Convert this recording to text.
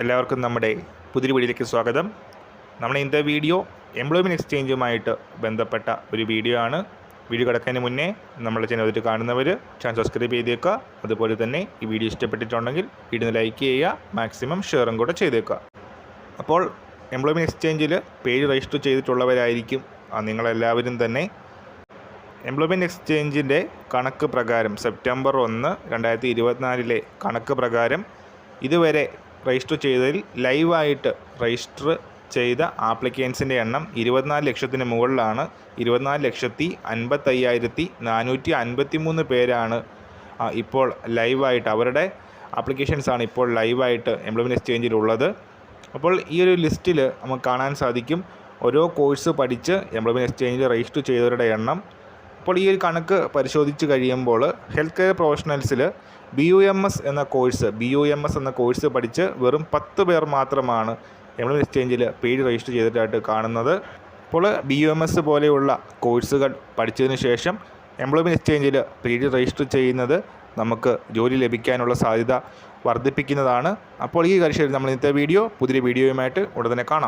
എല്ലാവർക്കും നമ്മുടെ പുതിയ വീഡിയോയിലേക്ക് സ്വാഗതം. നമ്മുടെ ഇന്നത്തെ വീഡിയോ എംപ്ലോയ്മെന്റ് എക്സ്ചേഞ്ചുമായിട്ട് ബന്ധപ്പെട്ട ഒരു വീഡിയോ ആണ്. വീഡിയോ കിടക്കുന്നതിന് മുന്നേ നമ്മുടെ ചാനൽ കാണുന്നവർ ചാനൽ സബ്സ്ക്രൈബ് ചെയ്തേക്കുക. അതുപോലെ തന്നെ ഈ വീഡിയോ ഇഷ്ടപ്പെട്ടിട്ടുണ്ടെങ്കിൽ വീഡിയോ ലൈക്ക് ചെയ്യുക മാക്സിമം ഷെയറും കൂടെ ചെയ്തേക്കുക. അപ്പോൾ എംപ്ലോയ്മെന്റ് എക്സ്ചേഞ്ചിൽ പേര് രജിസ്റ്റർ ചെയ്തിട്ടുള്ളവരായിരിക്കും നിങ്ങളെല്ലാവരും തന്നെ. എംപ്ലോയ്മെന്റ് എക്സ്ചേഞ്ചിന്റെ കണക്ക് പ്രകാരം സെപ്റ്റംബർ ഒന്ന് രണ്ടായിരത്തി ഇരുപത്തിനാലിലെ കണക്ക് പ്രകാരം ഇതുവരെ രജിസ്റ്റർ ചെയ്തതിൽ ലൈവായിട്ട് രജിസ്റ്റർ ചെയ്ത ആപ്ലിക്കൻസിന്റെ എണ്ണം ഇരുപത്തിനാല് ലക്ഷത്തിന് മുകളിലാണ്. ഇരുപത്തിനാല് ലക്ഷത്തി അൻപത്തയ്യായിരത്തി നാനൂറ്റി അൻപത്തി മൂന്ന് പേരാണ് ഇപ്പോൾ ലൈവായിട്ട്. അവരുടെ ആപ്ലിക്കേഷൻസാണ് ഇപ്പോൾ ലൈവായിട്ട് എംപ്ലോയ്മെന്റ് എക്സ്ചേഞ്ചിലുള്ളത്. അപ്പോൾ ഈ ഒരു ലിസ്റ്റിൽ നമുക്ക് കാണാൻ സാധിക്കും ഓരോ കോഴ്സ് പഠിച്ച് എംപ്ലോയ്മെന്റ് എക്സ്ചേഞ്ചിൽ രജിസ്റ്റർ ചെയ്തവരുടെ എണ്ണം അപ്പോൾ ഈ ഒരു കണക്ക് പരിശോധിച്ച് കഴിയുമ്പോൾ ഹെൽത്ത് കെയർ പ്രൊഫഷണൽസിൽ ബി യു എം എസ് എന്ന course B U M S എന്ന കോഴ്സ് പഠിച്ച് വെറും പത്ത് പേർ മാത്രമാണ് എംപ്ലോയ്മെന്റ് എക്സ്ചേഞ്ചിൽ പേര് രജിസ്റ്റർ ചെയ്തിട്ടായിട്ട് കാണുന്നത്. അപ്പോൾ ബി യു എം എസ് പോലെയുള്ള കോഴ്സുകൾ പഠിച്ചതിന് ശേഷം എംപ്ലോയ്മെന്റ് എക്സ്ചേഞ്ചിൽ പേര് രജിസ്റ്റർ ചെയ്യുന്നത് നമുക്ക് ജോലി ലഭിക്കാനുള്ള സാധ്യത വർദ്ധിപ്പിക്കുന്നതാണ്. അപ്പോൾ ഈ കാര്യം നമ്മൾ ഇന്നത്തെ വീഡിയോ പുതിയ വീഡിയോയുമായിട്ട് ഉടനെ കാണാം.